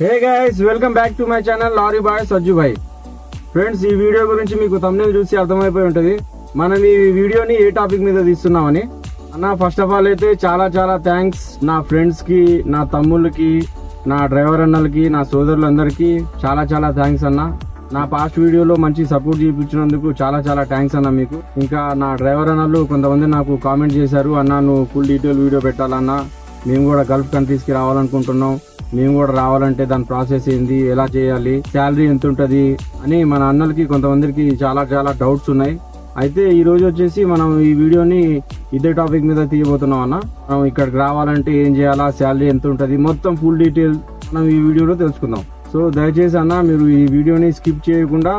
Hey guys welcome back to my channel lorry boy Sajju Bhai friends ఈ video గురించి మీకు thumbnail చూసి అర్థమైపోయి ఉంటుంది. మనం ఈ వీడియోని ఏ టాపిక్ మీద తీస్తున్నామని? అన్న ఫస్ట్ ఆఫ్ ఆల్ అయితే చాలా చాలా థ్యాంక్స్ నా ఫ్రెండ్స్కి నా తమ్ముళ్ళకి నా డ్రైవర్ అన్నలకి నా సోదరులందరికీ చాలా చాలా థ్యాంక్స్ అన్న. నా పాస్ట్ వీడియోలో మంచి సపోర్ట్ చూపించినందుకు చాలా చాలా థ్యాంక్స్ అన్న మీకు. ఇంకా నా డ్రైవర్ అన్నలు కొంతమంది నాకు కామెంట్ చేశారు. అన్న నువ్వు ఫుల్ డీటెయిల్ వీడియో పెట్టాలన్నా. మేము కూడా గల్ఫ్ కంట్రీస్కి రావాలనుకుంటున్నాం మేము కూడా రావాలంటే దాని ప్రాసెస్ ఏంది ఎలా చేయాలి శాలరీ ఎంత ఉంటుంది అని మన అన్నలకి కొంతమందికి చాలా చాలా డౌట్స్ ఉన్నాయి. అయితే ఈ రోజు వచ్చేసి మనం ఈ వీడియోని ఇదే టాపిక్ మీద తీయబోతున్నాం అన్న. మనం ఇక్కడికి రావాలంటే ఏం చేయాలా శాలరీ ఎంత ఉంటుంది మొత్తం ఫుల్ డీటెయిల్ మనం ఈ వీడియోలో తెలుసుకుందాం. సో దయచేసి అన్న మీరు ఈ వీడియోని స్కిప్ చేయకుండా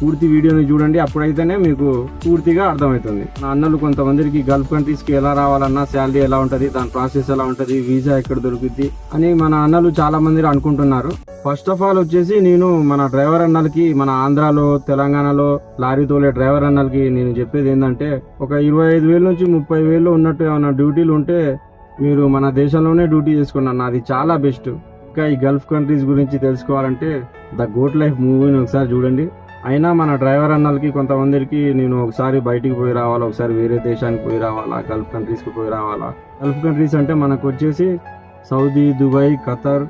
పూర్తి వీడియోని చూడండి అప్పుడైతేనే మీకు పూర్తిగా అర్థమవుతుంది. నా అన్నలు కొంతమందికి గల్ఫ్ కంట్రీస్కి ఎలా రావాలన్నా శాలరీ ఎలా ఉంటుంది దాని ప్రాసెస్ ఎలా ఉంటుంది వీసా ఎక్కడ దొరుకుద్ది అని మన అన్నలు చాలా మంది అనుకుంటున్నారు. ఫస్ట్ ఆఫ్ ఆల్ వచ్చేసి నేను మన డ్రైవర్ అన్నలకి మన ఆంధ్రాలో తెలంగాణలో లారీ తోలే డ్రైవర్ అన్నలకి నేను చెప్పేది ఏంటంటే ఒక ఇరవై ఐదు వేల నుంచి ముప్పై వేలు ఉన్నట్టు ఏమైనా డ్యూటీలు ఉంటే మీరు మన దేశంలోనే డ్యూటీ చేసుకున్నాను అది చాలా బెస్ట్. ఇంకా ఈ గల్ఫ్ కంట్రీస్ గురించి తెలుసుకోవాలంటే ద గోట్ లైఫ్ మూవీని ఒకసారి చూడండి. అయినా మన డ్రైవర్ అన్నలకి కొంతమందికి నేను ఒకసారి బయటికి పోయి రావాలా ఒకసారి వేరే దేశానికి పోయి రావాలా గల్ఫ్ కంట్రీస్కి పోయి రావాలా? గల్ఫ్ కంట్రీస్ అంటే మనకు వచ్చేసి Saudi Dubai Qatar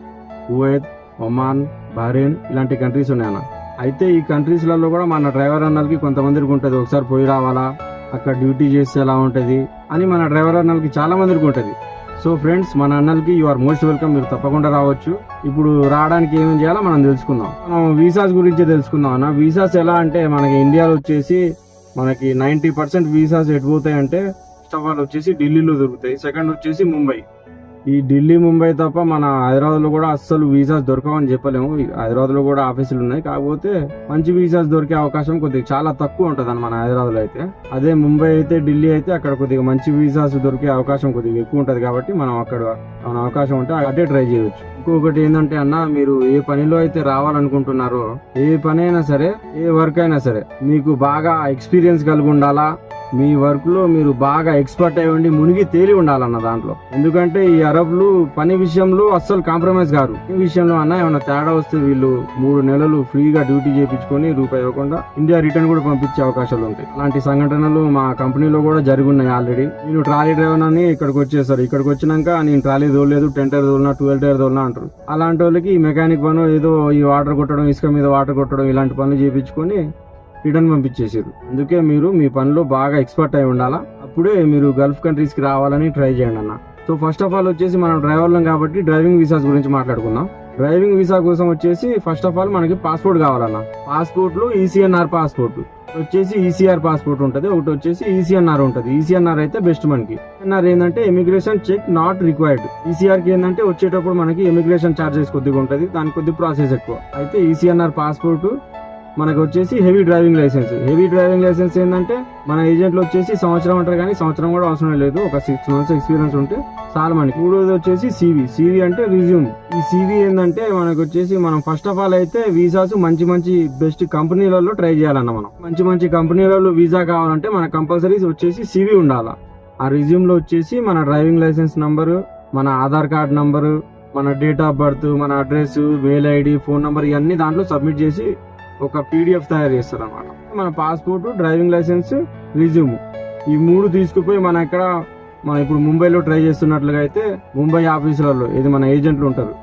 Kuwait Oman Bahrain ఇలాంటి కంట్రీస్ ఉన్నాయన్న. అయితే ఈ కంట్రీస్లలో కూడా మన డ్రైవర్ అన్నలకి కొంతమందికి ఉంటుంది ఒకసారి పోయి రావాలా అక్కడ డ్యూటీ చేస్తే ఎలా ఉంటుంది అని మన డ్రైవర్ అన్నలకి చాలా మందికి ఉంటుంది. సో ఫ్రెండ్స్ మన అన్నలకి యు ఆర్ మోస్ట్ వెల్కమ్ మీరు తప్పకుండా రావచ్చు. ఇప్పుడు రావడానికి ఏమేం చేయాలో మనం తెలుసుకుందాం. మనం వీసాస్ గురించి తెలుసుకుందాం అన్న. వీసాస్ ఎలా అంటే మనకి ఇండియాలో వచ్చేసి మనకి నైంటీ పర్సెంట్ వీసాస్ ఎటు పోతాయి అంటే ఫస్ట్ ఆఫ్ ఆల్ వచ్చేసి ఢిల్లీలో దొరుకుతాయి. సెకండ్ వచ్చేసి ముంబై. ఈ ఢిల్లీ ముంబై తప్ప మన హైదరాబాద్లో కూడా అస్సలు వీసాస్ దొరకవని చెప్పలేము. హైదరాబాద్లో కూడా ఆఫీసులు ఉన్నాయి. కాకపోతే మంచి వీసాస్ దొరికే అవకాశం కొద్దిగా చాలా తక్కువ ఉంటుంది మన హైదరాబాద్లో అయితే. అదే ముంబై అయితే ఢిల్లీ అయితే అక్కడ కొద్దిగా మంచి వీసాస్ దొరికే అవకాశం కొద్దిగా ఎక్కువ ఉంటుంది కాబట్టి మనం అక్కడ మన అవకాశం ఉంటే అదే ట్రై చేయొచ్చు. ఇంకొకటి ఏంటంటే అన్న మీరు ఏ పనిలో అయితే రావాలనుకుంటున్నారో ఏ పని అయినా సరే ఏ వర్క్ అయినా సరే మీకు బాగా ఎక్స్పీరియన్స్ కలిగి ఉండాలా? మీ వర్క్లో మీరు బాగా ఎక్స్పర్ట్ అయి ఉండి మునిగి తేలి ఉండాలన్న దాంట్లో. ఎందుకంటే ఈ అరబ్లు పని విషయంలో అస్సలు కాంప్రమైజ్ కారు. ఈ విషయంలో అన్న ఏమైనా తేడా వస్తే వీళ్ళు మూడు నెలలు ఫ్రీగా డ్యూటీ చేయించుకొని రూపాయి ఇవ్వకుండా ఇండియా రిటర్న్ కూడా పంపించే అవకాశాలు ఉంటాయి. అలాంటి సంఘటనలు మా కంపెనీలో కూడా జరుగున్నాయి ఆల్రెడీ. నేను ట్రాలీ డ్రైవర్ అని ఇక్కడికి వచ్చేసారు. ఇక్కడికి వచ్చినాక నేను ట్రాలీ తోలేదు టెంటర్ తోలినా ట్వెల్వ్ టైర్ తోలినా అంటారు. అలాంటి వాళ్ళకి ఈ మెకానిక్ పను ఏదో ఈ వాటర్ కొట్టడం ఇసుక మీద వాటర్ కొట్టడం ఇలాంటి పనులు చేయించుకొని రిటర్న్ పంపించేసారు అందుకే మీరు మీ పనిలో బాగా ఎక్స్పర్ట్ అయి ఉండాలా? అప్పుడే మీరు గల్ఫ్ కంట్రీస్కి రావాలని ట్రై చేయండి అన్న. సో ఫస్ట్ ఆఫ్ ఆల్ వచ్చేసి మనం డ్రైవర్లం కాబట్టి డ్రైవింగ్ వీసాస్ గురించి మాట్లాడుకుందాం. డ్రైవింగ్ వీసా కోసం వచ్చేసి ఫస్ట్ ఆఫ్ ఆల్ మనకి పాస్పోర్ట్ కావాలన్న. పాస్పోర్ట్లో ఈసీఎన్ఆర్ పాస్పోర్ట్ వచ్చేసి ఈసీఆర్ పాస్పోర్ట్ ఉంటుంది. ఒకటి వచ్చేసి ఈసీఎన్ఆర్ ఉంటుంది. ఈసీఎన్ఆర్ అయితే బెస్ట్ మనకి. ఎన్ఆర్ ఏంటంటే ఇమిగ్రేషన్ చెక్ నాట్ రిక్వైర్డ్ ఈసీఆర్కి ఏంటంటే వచ్చేటప్పుడు మనకి ఇమిగ్రేషన్ చార్జెస్ కొద్దిగా ఉంటుంది. దాని కొద్ది ప్రాసెస్ ఎక్కువ. అయితే ఈసీఎన్ఆర్ పాస్పోర్ట్ మనకు వచ్చేసి heavy driving licence heavy driving licence ఏంటంటే మన ఏజెంట్లు వచ్చేసి సంవత్సరం అంటారు కానీ సంవత్సరం కూడా అవసరం లేదు. ఒక సిక్స్ మంత్స్ ఎక్స్పీరియన్స్ ఉంటే చాలా మనకి. మూడోది వచ్చేసి సివి సివి అంటే రిజ్యూమ్ ఈ సివి ఏంటంటే మనకు వచ్చేసి మనం ఫస్ట్ ఆఫ్ ఆల్ అయితే వీసాస్ మంచి మంచి బెస్ట్ కంపెనీలలో ట్రై చేయాలన్న మనం. మంచి మంచి కంపెనీలలో వీసా కావాలంటే మన కంపల్సరీ వచ్చేసి సివి ఉండాలి. ఆ రిజ్యూమ్లో వచ్చేసి మన డ్రైవింగ్ లైసెన్స్ నంబరు మన ఆధార్ కార్డ్ నంబరు మన డేట్ ఆఫ్ బర్త్ మన address mail ID phone number ఇవన్నీ దాంట్లో సబ్మిట్ చేసి ఒక పీడిఎఫ్ తయారు చేస్తారు అనమాట మన పాస్పోర్ట్ డ్రైవింగ్ లైసెన్స్ రిజ్యూమ్ ఈ మూడు తీసుకుపోయి మన ఎక్కడ మనం ఇప్పుడు ముంబైలో ట్రై చేస్తున్నట్లుగా అయితే ముంబై ఆఫీసులలో ఇది మన ఏజెంట్లు ఉంటారు.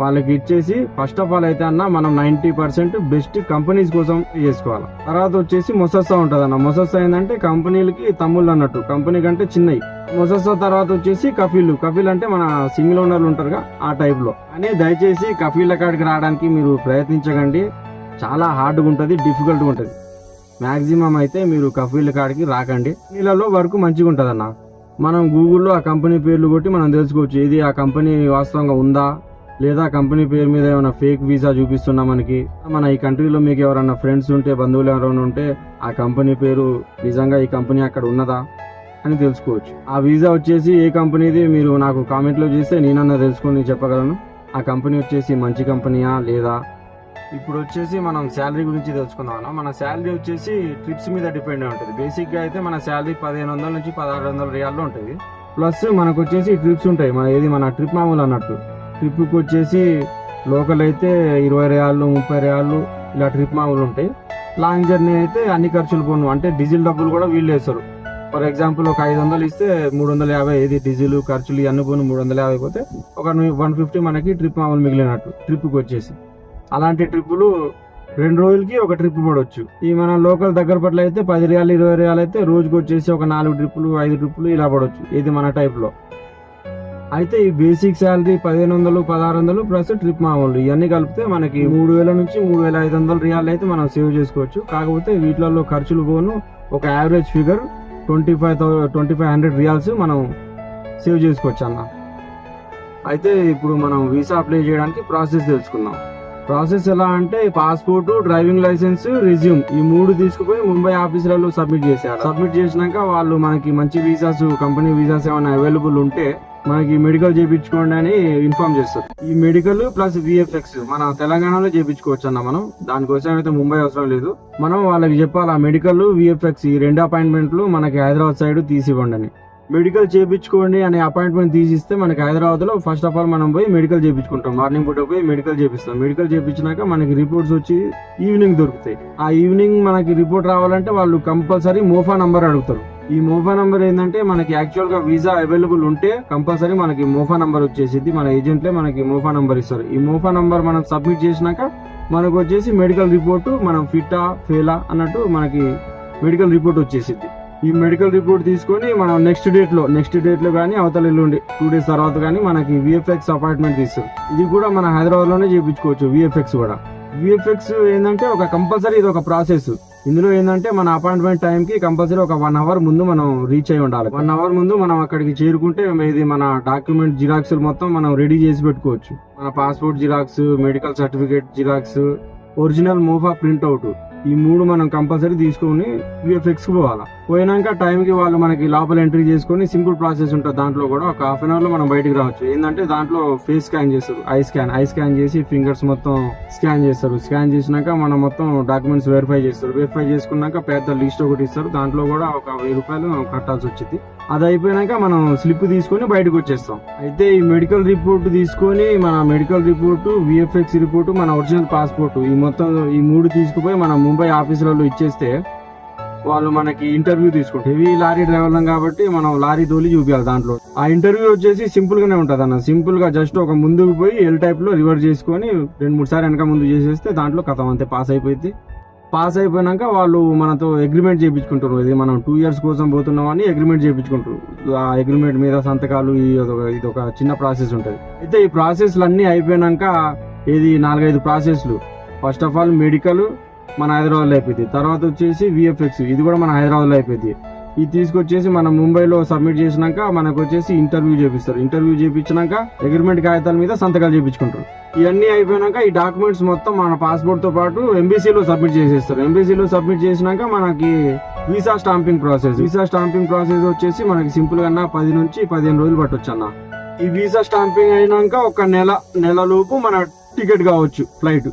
వాళ్ళకి ఇచ్చేసి ఫస్ట్ ఆఫ్ ఆల్ అయితే అన్న మనం నైన్టీ పర్సెంట్ బెస్ట్ కంపెనీస్ కోసం చేసుకోవాలి తర్వాత వచ్చేసి మొసస్సా ఉంటుంది అన్న మొసస్సా ఏంటంటే కంపెనీలకి తమ్ముళ్ళు అన్నట్టు. కంపెనీ కంటే చిన్నవి మొసస్సా తర్వాత వచ్చేసి కఫీల్. కఫీల్ అంటే మన సింగిల్ ఓనర్లు ఉంటారుగా ఆ టైప్లో. అని దయచేసి కఫీల కాడికి రావడానికి మీరు ప్రయత్నించకండి. చాలా హార్డ్గా ఉంటుంది డిఫికల్ట్గా ఉంటుంది మ్యాక్సిమం అయితే మీరు కఫీల్ కాడికి రాకండి. నీళ్ళలో వర్క్ మంచిగా ఉంటుంది అన్న మనం గూగుల్లో ఆ కంపెనీ పేర్లు కొట్టి మనం తెలుసుకోవచ్చు. ఇది ఆ కంపెనీ వాస్తవంగా ఉందా? లేదా కంపెనీ పేరు మీద ఏమైనా ఫేక్ వీసా చూపిస్తున్నా మనకి? మన ఈ కంట్రీలో మీకు ఎవరైనా ఫ్రెండ్స్ ఉంటే బంధువులు ఎవరైనా ఉంటే ఆ కంపెనీ పేరు నిజంగా ఈ కంపెనీ అక్కడ ఉన్నదా? అని తెలుసుకోవచ్చు. ఆ వీసా వచ్చేసి ఏ కంపెనీది మీరు నాకు కామెంట్లో చేస్తే నేనన్నా తెలుసుకొని చెప్పగలను. ఆ కంపెనీ వచ్చేసి మంచి కంపెనీయా లేదా ఇప్పుడు వచ్చేసి మనం శాలరీ గురించి తెలుసుకుందాం మన శాలరీ వచ్చేసి ట్రిప్స్ మీద డిపెండ్ అయి ఉంటుంది. బేసిక్గా అయితే మన శాలరీ పదిహేను వందల నుంచి పదహారు వందల రియాల్లో ఉంటుంది. ప్లస్ మనకు వచ్చేసి ట్రిప్స్ ఉంటాయి. మన ఏది మన ట్రిప్ మామూలు అన్నట్టు. ట్రిప్కి వచ్చేసి లోకల్ అయితే ఇరవై రియాళ్ళు ముప్పై రియాళ్ళు ఇలా ట్రిప్ మామూలు ఉంటాయి. లాంగ్ జర్నీ అయితే అన్ని ఖర్చులు పోను. అంటే డీజిల్ డబ్బులు కూడా వీళ్ళు వేస్తారు. ఫర్ ఎగ్జాంపుల్ ఒక ఐదు వందలు ఇస్తే మూడు వందల యాభై ఏది? డీజిల్ ఖర్చులు ఇవన్నీ పోను. మూడు వందల యాభై పోతే ఒక వన్ ఫిఫ్టీ మనకి ట్రిప్ మామూలు మిగిలినట్టు. ట్రిప్కి వచ్చేసి. అలాంటి ట్రిప్పులు రెండు రోజులకి ఒక ట్రిప్ పడవచ్చు ఈ మన లోకల్ దగ్గర పట్ల అయితే పది రియాలు ఇరవై రియాలు అయితే రోజుకి వచ్చేసి ఒక నాలుగు ట్రిప్పులు ఐదు ట్రిప్పులు ఇలా పడవచ్చు ఇది మన టైప్లో అయితే ఈ బేసిక్ శాలరీ పదిహేను వందలు పదహారు వందలు ప్లస్ ట్రిప్ మామూలు. ఇవన్నీ కలిపితే మనకి మూడు వేల నుంచి మూడు వేల ఐదు వందల రియాలు అయితే మనం సేవ్ చేసుకోవచ్చు. కాకపోతే వీటిలలో ఖర్చులు పోను. ఒక average figure twenty five twenty five hundred riyals మనం సేవ్ చేసుకోవచ్చు అన్న. అయితే ఇప్పుడు మనం వీసా అప్లై చేయడానికి ప్రాసెస్ తెలుసుకుందాం. ప్రాసెస్ ఎలా అంటే పాస్పోర్ట్ డ్రైవింగ్ లైసెన్స్ రిజ్యూమ్ ఈ మూడు తీసుకుపోయి ముంబై ఆఫీసులలో సబ్మిట్ చేశారు. సబ్మిట్ చేసినాక వాళ్ళు మనకి మంచి వీసాస్ కంపెనీ వీసాస్ ఏమైనా అవైలబుల్ ఉంటే మనకి మెడికల్ చేయించుకోండి అని ఇన్ఫార్మ్ చేస్తారు. ఈ మెడికల్ ప్లస్ విఎఫ్ఎక్స్ మన తెలంగాణలో చేయించుకోవచ్చు అన్న మనం. దానికోసం అయితే ముంబై అవసరం లేదు. మనం వాళ్ళకి చెప్పాలి ఆ మెడికల్ విఎఫ్ఎక్స్ ఈ రెండు అపాయింట్మెంట్లు మనకి హైదరాబాద్ సైడ్ తీసివ్వండి అని. మెడికల్ చేయించుకోండి అనే అపాయింట్మెంట్ తీసిస్తే మనకి హైదరాబాద్లో ఫస్ట్ ఆఫ్ ఆల్ మనం పోయి మెడికల్ చేయించుకుంటాం మార్నింగ్ పూట పోయి మెడికల్ చేపిస్తాం. మెడికల్ చేయించినాక మనకి రిపోర్ట్స్ వచ్చి ఈవినింగ్ దొరుకుతాయి. ఆ ఈవినింగ్ మనకి రిపోర్ట్ రావాలంటే వాళ్ళు కంపల్సరీ మోఫా నంబర్ అడుగుతారు. ఈ మోఫా నంబర్ ఏంటంటే మనకి యాక్చువల్గా వీసా అవైలబుల్ ఉంటే కంపల్సరీ మనకి మోఫా నంబర్ వచ్చేసింది మన ఏజెంట్లే మనకి మోఫా నంబర్ ఇస్తారు. ఈ మోఫా నంబర్ మనం సబ్మిట్ చేసినాక మనకు వచ్చేసి మెడికల్ రిపోర్ట్ మనం ఫిట్టా ఫెయిలా అన్నట్టు మనకి మెడికల్ రిపోర్ట్ వచ్చేసింది ఈ మెడికల్ రిపోర్ట్ తీసుకొని మనం నెక్స్ట్ డేట్లో నెక్స్ట్ డేట్లో కానీ అవతల ఎల్లుండి టూ డేస్ తర్వాత కానీ మనకి విఎఫ్ఎక్స్ అపాయింట్మెంట్ తీస్తారు ఇది కూడా మన హైదరాబాద్లోనే చేయించుకోవచ్చు విఎఫ్ఎక్స్ కూడా. విఎఫ్ఎక్స్ ఏంటంటే ఒక కంపల్సరీ ఇది ఒక ప్రాసెస్ ఇందులో ఏంటంటే మన అపాయింట్మెంట్ టైం కి కంపల్సరీ ఒక వన్ అవర్ ముందు మనం రీచ్ అయి ఉండాలి. వన్ అవర్ ముందు మనం అక్కడికి చేరుకుంటే ఇది మన డాక్యుమెంట్ జిరాక్స్ మొత్తం మనం రెడీ చేసి పెట్టుకోవచ్చు. మన passport xerox medical certificate xerox original MOFA printout ఈ మూడు మనం కంపల్సరీ తీసుకొని విఎఫ్ఎక్స్ పోవాలి. పోయినాక టైంకి వాళ్ళు మనకి లోపల ఎంట్రీ చేసుకొని సింపుల్ ప్రాసెస్ ఉంటుంది. దాంట్లో కూడా ఒక హాఫ్ అన్ అవర్లో మనం బయటికి రావచ్చు. ఏంటంటే దాంట్లో ఫేస్ స్కాన్ చేస్తారు. ఐ స్కాన్ ఐ స్కాన్ చేసి ఫింగర్స్ మొత్తం స్కాన్ చేస్తారు. స్కాన్ చేసినాక మనం మొత్తం డాక్యుమెంట్స్ వెరిఫై చేస్తారు. వెరిఫై చేసుకున్నాక పెద్ద లిస్ట్ ఒకటి ఇస్తారు. దాంట్లో కూడా ఒక వెయ్యి రూపాయలు కట్టాల్సి వచ్చింది. అది అయిపోయాక మనం స్లిప్ తీసుకొని బయటకు వచ్చేస్తాం. అయితే ఈ మెడికల్ రిపోర్ట్ తీసుకొని మన మెడికల్ రిపోర్టు విఎఫ్ఎక్స్ రిపోర్టు మన ఒరిజినల్ పాస్పోర్ట్ ఈ మొత్తం ఈ మూడు తీసుకుపోయి మన ముంబై ఆఫీసులలో ఇచ్చేస్తే వాళ్ళు మనకి ఇంటర్వ్యూ తీసుకుంటారు. హెవీ లారీ డ్రైవర్లం కాబట్టి మనం లారీ తోలి చూపించాలి దాంట్లో. ఆ ఇంటర్వ్యూ వచ్చేసి సింపుల్ గానే అన్న. సింపుల్గా జస్ట్ ఒక ముందుకు పోయి ఎల్ టైప్లో రివర్స్ చేసుకొని రెండు మూడు సార్లు వెనక ముందు చేసేస్తే దాంట్లో కథం అంతే పాస్ అయిపోయింది పాస్ అయిపోయినాక వాళ్ళు మనతో అగ్రిమెంట్ చేయించుకుంటారు ఇది మనం టూ ఇయర్స్ కోసం పోతున్నాం అని అగ్రిమెంట్ చేయించుకుంటారు ఆ అగ్రిమెంట్ మీద సంతకాలు ఈ ఇది ఒక చిన్న ప్రాసెస్ ఉంటుంది. అయితే ఈ ప్రాసెస్లు అన్నీ అయిపోయినాక ఇది నాలుగైదు ప్రాసెస్లు. ఫస్ట్ ఆఫ్ ఆల్ మెడికల్ మన హైదరాబాద్లో అయిపోయింది తర్వాత వచ్చేసి విఎఫ్ఎక్స్ ఇది కూడా మన హైదరాబాద్లో అయిపోయింది ఇది తీసుకొచ్చేసి మనం ముంబైలో సబ్మిట్ చేసినాక మనకు వచ్చేసి ఇంటర్వ్యూ చేపిస్తారు. ఇంటర్వ్యూ చేపించినాక అగ్రిమెంట్ కాగితాల మీద సంతకాలు చేపించుకుంటారు. ఇవన్నీ అయిపోయినాక ఈ డాక్యుమెంట్స్ మొత్తం మన పాస్పోర్ట్తో పాటు ఎంబీసీలో సబ్మిట్ చేసేస్తారు. ఎంబీసీలో సబ్మిట్ చేసినాక మనకి visa stamping process visa stamping process వచ్చేసి మనకి సింపుల్గా పది నుంచి పదిహేను రోజులు పట్టొచ్చు అన్న. ఈ వీసా స్టాంపింగ్ అయినాక ఒక నెల నెలలోపు మన టికెట్ కావచ్చు ఫ్లైట్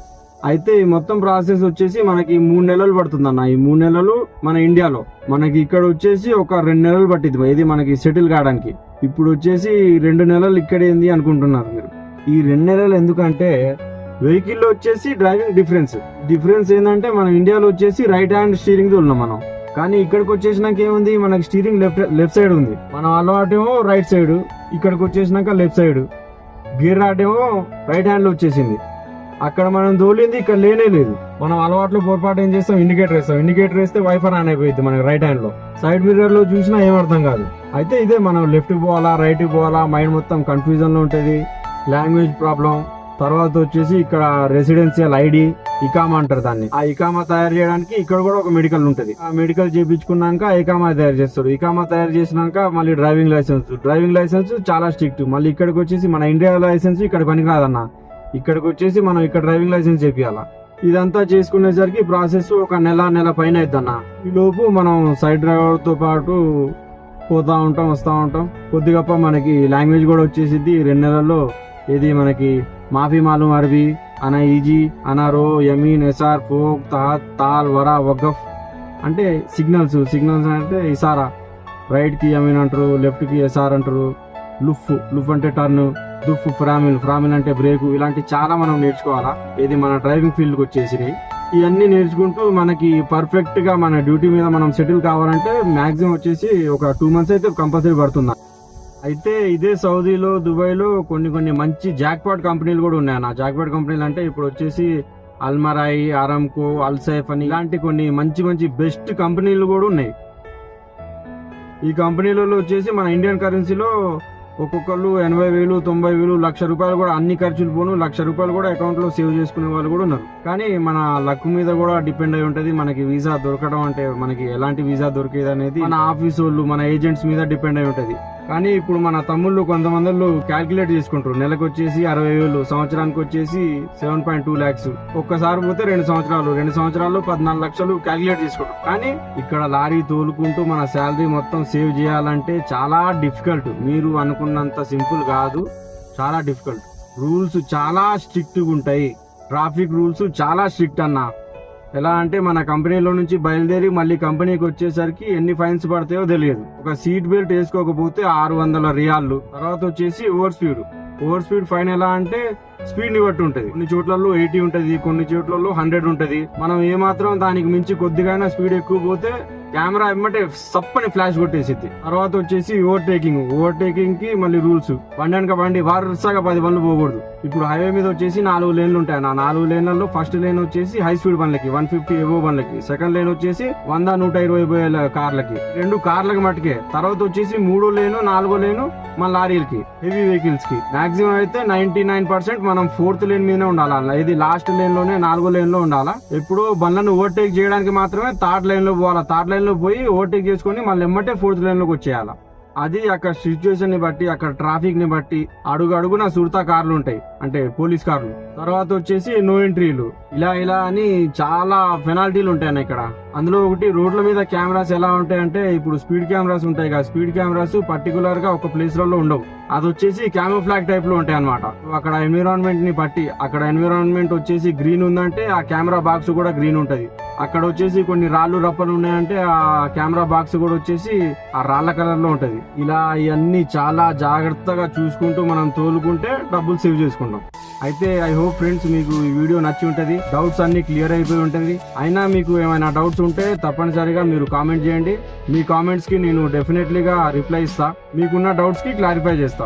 అయితే ఈ మొత్తం ప్రాసెస్ వచ్చేసి మనకి మూడు నెలలు పడుతుంది అన్న ఈ మూడు నెలలు మన ఇండియాలో. మనకి ఇక్కడ వచ్చేసి ఒక రెండు నెలలు పట్టింది ఇది మనకి సెటిల్ కావడానికి. ఇప్పుడు వచ్చేసి రెండు నెలలు ఇక్కడ ఏంది అనుకుంటున్నారు మీరు. ఈ రెండు నెలలు ఎందుకంటే వెహికల్లో వచ్చేసి డ్రైవింగ్ డిఫరెన్స్. డిఫరెన్స్ ఏంటంటే మనం ఇండియాలో వచ్చేసి రైట్ హ్యాండ్ స్టీరింగ్ ఉన్నాం మనం. కానీ ఇక్కడికి వచ్చేసినాక ఏముంది? మనకి స్టీరింగ్ లెఫ్ట్ లెఫ్ట్ సైడ్ ఉంది. మనం అలవాటేమో రైట్ సైడ్ ఇక్కడికి వచ్చేసినాక లెఫ్ట్ సైడ్. గేర్ రాటేమో రైట్ హ్యాండ్లో వచ్చేసింది. అక్కడ మనం దోలింది ఇక్కడ లేనే లేదు. మనం అలవాట్లో పొరపాటు ఏం చేస్తాం? ఇండికేటర్ వేస్తాం. ఇండికేటర్ వేస్తే వైఫర్ ఆన్ అయిపోయింది మనకి రైట్ హ్యాండ్లో. సైడ్ మిర్రర్లో చూసినా ఏం అర్థం కాదు. అయితే ఇదే మనం లెఫ్ట్ పోవాలా రైట్ పోవాలా మైండ్ మొత్తం కన్ఫ్యూజన్లో లాంగ్వేజ్ ప్రాబ్లం తర్వాత వచ్చేసి ఇక్కడ రెసిడెన్షియల్ ఐడి ఇకామా అంటారు దాన్ని. ఆ ఇకామా తయారు చేయడానికి ఇక్కడ కూడా ఒక మెడికల్ ఉంటుంది. ఆ మెడికల్ చేయించుకున్నాక ఇకామా తయారు చేస్తారు. ఇకామా తయారు చేసినాక మళ్ళీ డ్రైవింగ్ లైసెన్స్ డ్రైవింగ్ లైసెన్స్ చాలా స్ట్రిక్ట్ మళ్ళీ ఇక్కడికి వచ్చేసి మన ఇండియా లైసెన్స్ ఇక్కడ పనికిరాదన్న. ఇక్కడికి వచ్చేసి మనం ఇక్కడ డ్రైవింగ్ లైసెన్స్ చేపియాలా? ఇదంతా చేసుకునేసరికి ప్రాసెస్ ఒక నెల నెల పైన అవుతుందన్న ఈ లోపు మనం సైడ్ డ్రైవర్తో పాటు పోతూ ఉంటాం వస్తూ ఉంటాం. కొద్దిగప్ప మనకి లాంగ్వేజ్ కూడా వచ్చేసిద్ది. రెండు నెలల్లో ఇది మనకి మాఫీ మాలు అరబీ అనా ఈజీ అనారో యమీన్ ఎస్ఆర్ ఫోక్ తహాత్ తాల్ వరా వగఫ్. అంటే సిగ్నల్స్ సిగ్నల్స్ అంటే ఇసారా. రైట్కి యమీన్ అంటారు లెఫ్ట్కి ఎస్ఆర్ అంటారు. లుఫ్ లుఫ్ అంటే టర్న్. దుఫ్ ఫ్రామిల్ ఫ్రామిల్ అంటే బ్రేకు ఇలాంటి చాలా మనం నేర్చుకోవాలా? ఇది మన డ్రైవింగ్ ఫీల్డ్కి వచ్చేసినాయి. ఇవన్నీ నేర్చుకుంటూ మనకి పర్ఫెక్ట్గా మన డ్యూటీ మీద మనం సెటిల్ కావాలంటే మాక్సిమం వచ్చేసి ఒక టూ మంత్స్ అయితే కంపల్సరీ పడుతుందా? అయితే ఇదే సౌదీలో దుబాయ్లో కొన్ని కొన్ని మంచి జాక్పాట్ కంపెనీలు కూడా ఉన్నాయి. నా జాక్పాట్ కంపెనీలు అంటే ఇప్పుడు వచ్చేసి అల్మరాయి ఆరామ్కో అల్సైఫ్ అని ఇలాంటి కొన్ని మంచి మంచి బెస్ట్ కంపెనీలు కూడా ఉన్నాయి. ఈ కంపెనీలలో వచ్చేసి మన ఇండియన్ కరెన్సీలో ఒక్కొక్కరు ఎనభై వేలు తొంభై వేలు లక్ష రూపాయలు కూడా అన్ని ఖర్చులు పోను లక్ష రూపాయలు కూడా అకౌంట్లో సేవ్ చేసుకునే వాళ్ళు కూడా ఉన్నారు. కానీ మన లక్ మీద కూడా డిపెండ్ అయి ఉంటది మనకి వీసా దొరకడం అంటే మనకి ఎలాంటి వీసా దొరికేది అనేది మన ఆఫీస్ వాళ్ళు మన ఏజెంట్స్ మీద డిపెండ్ అయి ఉంటది. కానీ ఇప్పుడు మన తమ్ముళ్ళు కొంతమంది క్యాల్కులేట్ చేసుకుంటారు. నెలకు వచ్చేసి అరవై వేలు సంవత్సరానికి వచ్చేసి సెవెన్ పాయింట్ టూ ల్యాక్స్. ఒక్కసారి పోతే రెండు సంవత్సరాలు రెండు సంవత్సరాలు పద్నాలుగు లక్షలు క్యాల్కులేట్ చేసుకుంటారు. కానీ ఇక్కడ లారీ తోలుకుంటూ మన శాలరీ మొత్తం సేవ్ చేయాలంటే చాలా డిఫికల్ట్. మీరు అనుకున్నంత సింపుల్ కాదు చాలా డిఫికల్ట్. రూల్స్ చాలా స్ట్రిక్ట్గా ఉంటాయి. ట్రాఫిక్ రూల్స్ చాలా స్ట్రిక్ట్ అన్నా. ఎలా అంటే మన కంపెనీలో నుంచి బయలుదేరి మళ్ళీ కంపెనీకి వచ్చేసరికి ఎన్ని ఫైన్స్ పడతాయో తెలియదు. ఒక సీట్ బెల్ట్ వేసుకోకపోతే ఆరు వందల రియాళ్ళు తర్వాత వచ్చేసి over speed. Over speed fine ఎలా అంటే స్పీడ్ని బట్టి ఉంటది. కొన్ని చోట్లలో ఎయిటీ ఉంటది కొన్ని చోట్లలో హండ్రెడ్ ఉంటది. మనం ఏమాత్రం దానికి మించి కొద్దిగా స్పీడ్ ఎక్కువ పోతే కెమెరా ఎమ్మటే సప్పని ఫ్లాష్ కొట్టేసిద్ది. తర్వాత వచ్చేసి ఓవర్టేకింగ్. ఓవర్టేకింగ్కి మళ్ళీ రూల్స్. బండి వెనక బండి వరుసగా పది బండ్లు పోకూడదు. ఇప్పుడు హైవే మీద వచ్చేసి నాలుగు లేన్లు ఉంటాయి ఆ నాలుగు లేన్లలో ఫస్ట్ లేన్ వచ్చేసి హై స్పీడ్ బండ్లకి వన్ ఫిఫ్టీ ఎబో బండ్లకి. సెకండ్ లేన్ వచ్చేసి వంద నూట ఇరవై పోయే కార్లకి. రెండు కార్లకి మటుకే. తర్వాత వచ్చేసి మూడో లేను నాలుగో లేను మన లారీలకి హెవీ వెహికల్స్కి. మాక్సిమం అయితే నైన్టీ నైన్ పర్సెంట్ మనం ఫోర్త్ లేన్ మీదనే ఉండాలి ఇది లాస్ట్ లేన్లోనే నాలుగో లేన్లో ఉండాలా. ఎప్పుడు బండ్లను ఓవర్టేక్ చేయడానికి మాత్రమే థర్డ్ లైన్లో పోవాలా. థర్డ్ లైన్లో పోయి ఓవర్టేక్ చేసుకొని మళ్ళీ ఎమ్మటే ఫోర్త్ లైన్లోకి వచ్చేయాలా. అది అక్కడ సిచ్యువేషన్ని బట్టి అక్కడ ట్రాఫిక్ని బట్టి అడుగు అడుగున సుడతా కార్లు ఉంటాయి. అంటే పోలీస్ కార్లు. తర్వాత వచ్చేసి నో ఎంట్రీలు ఇలా ఇలా అని చాలా పెనాల్టీలు ఉంటాయి ఇక్కడ. అందులో ఒకటి రోడ్ల మీద కెమెరాస్ ఎలా ఉంటాయంటే ఇప్పుడు స్పీడ్ కెమెరాస్ ఉంటాయి కదా. స్పీడ్ కెమెరాస్ పర్టికులర్గా ఒక ప్లేస్లలో ఉండవు. అది వచ్చేసి క్యామో ఫ్లాగ్ టైప్లో ఉంటాయి అనమాట అక్కడ ఎన్విరాన్మెంట్ని బట్టి అక్కడ ఎన్విరాన్మెంట్ వచ్చేసి గ్రీన్ ఉందంటే ఆ కెమెరా బాక్స్ కూడా గ్రీన్ ఉంటది. అక్కడ వచ్చేసి కొన్ని రాళ్ళు రప్పలు ఉన్నాయంటే ఆ కెమెరా బాక్స్ కూడా వచ్చేసి ఆ రాళ్ళ కలర్లో ఉంటది. ఇలా ఇవన్నీ చాలా జాగ్రత్తగా చూసుకుంటూ మనం తోలుకుంటే డబ్బులు సేవ్ చేసుకుంటాం. అయితే ఐ హోప్ ఫ్రెండ్స్ మీకు ఈ వీడియో నచ్చి ఉంటది. డౌట్స్ అన్ని క్లియర్ అయిపోయి ఉంటది. అయినా మీకు ఏమైనా డౌట్స్ ఉంటే తప్పనిసరిగా మీరు కామెంట్ చేయండి. మీ కామెంట్స్కి నేను డెఫినెట్లీగా రిప్లై ఇస్తా. మీకున్న డౌట్స్కి క్లారిఫై చేస్తా.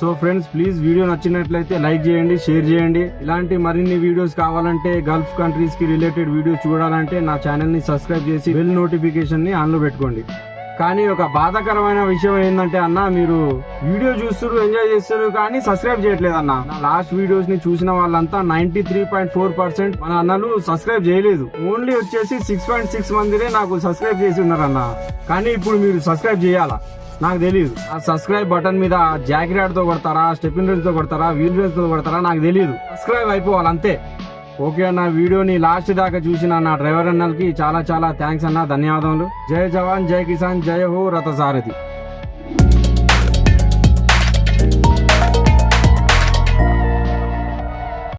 సో ఫ్రెండ్స్ ప్లీజ్ వీడియో నచ్చినట్లయితే లైక్ చేయండి షేర్ చేయండి. ఇలాంటి మరిన్ని వీడియోస్ కావాలంటే గల్ఫ్ కంట్రీస్కి రిలేటెడ్ వీడియోస్ చూడాలంటే నా ఛానల్ని సబ్స్క్రైబ్ చేసి బెల్ నోటిఫికేషన్ని ఆన్లో పెట్టుకోండి. కానీ ఒక బాధాకరమైన విషయం ఏంటంటే అన్న మీరు వీడియో చూస్తారు ఎంజాయ్ చేస్తారు కానీ సబ్స్క్రైబ్ చేయట్లేదు అన్న. లాస్ట్ వీడియోస్ని చూసిన వాళ్ళంతా ninety three point four percent మన అన్నలు సబ్స్క్రైబ్ చేయలేదు. ఓన్లీ వచ్చేసి సిక్స్ పాయింట్ సిక్స్ మందినే నాకు సబ్స్క్రైబ్ చేసి ఉన్నారన్న. కానీ ఇప్పుడు మీరు సబ్స్క్రైబ్ చేయాలా? నాకు తెలియదు ఆ సబ్స్క్రైబ్ బటన్ మీద జాకెట్తో కొడతారా స్టెపిన్ రేస్తో కొడతారా వీల్ రేస్తో కొడతారా నాకు తెలియదు సబ్స్క్రైబ్ అయిపోవాలి అంతే. ఓకే అన్న వీడియోని లాస్ట్ దాకా చూసిన నా డ్రైవర్ అన్నలకి చాలా చాలా థ్యాంక్స్ అన్న ధన్యవాదాలు జై జవాన్ జై కిసాన్ జై హో రథసారథి.